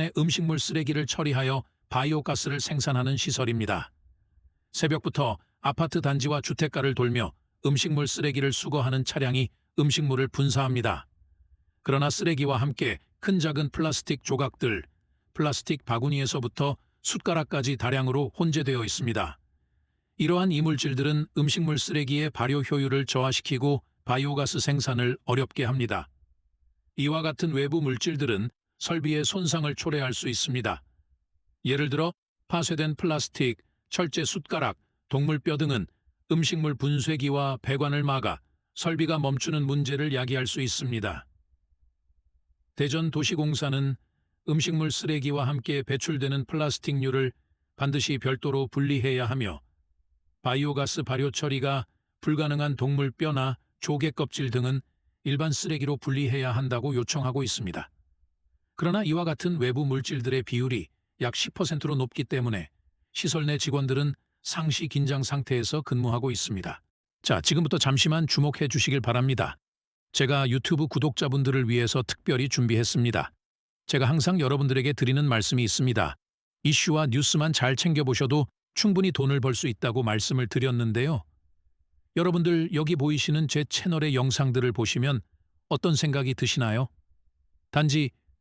의 음식물 쓰레기를 처리하여 바이오가스를 생산하는 시설입니다. 새벽부터 아파트 단지와 주택가를 돌며 음식물 쓰레기를 수거하는 차량이 음식물을 분사합니다. 그러나 쓰레기와 함께 큰 작은 플라스틱 조각들, 플라스틱 바구니에서부터 숟가락까지 다량으로 혼재되어 있습니다. 이러한 이물질들은 음식물 쓰레기의 발효 효율을 저하시키고 바이오가스 생산을 어렵게 합니다. 이와 같은 외부 물질들은 설비의 손상을 초래할 수 있습니다. 예를 들어 파쇄된 플라스틱, 철제 숟가락, 동물뼈 등은 음식물 분쇄기와 배관을 막아 설비가 멈추는 문제를 야기할 수 있습니다. 대전 도시공사는 음식물 쓰레기와 함께 배출되는 플라스틱류를 반드시 별도로 분리해야 하며 바이오가스 발효 처리가 불가능한 동물 뼈나 조개 껍질 등은 일반 쓰레기로 분리해야 한다고 요청하고 있습니다. 그러나 이와 같은 외부 물질들의 비율이 약 10%로 높기 때문에 시설 내 직원들은 상시 긴장 상태에서 근무하고 있습니다. 자, 지금부터 잠시만 주목해 주시길 바랍니다. 제가 유튜브 구독자분들을 위해서 특별히 준비했습니다. 제가 항상 여러분들에게 드리는 말씀이 있습니다. 이슈와 뉴스만 잘 챙겨보셔도 충분히 돈을 벌 수 있다고 말씀을 드렸는데요. 여러분들 여기 보이시는 제 채널의 영상들을 보시면 어떤 생각이 드시나요? 단지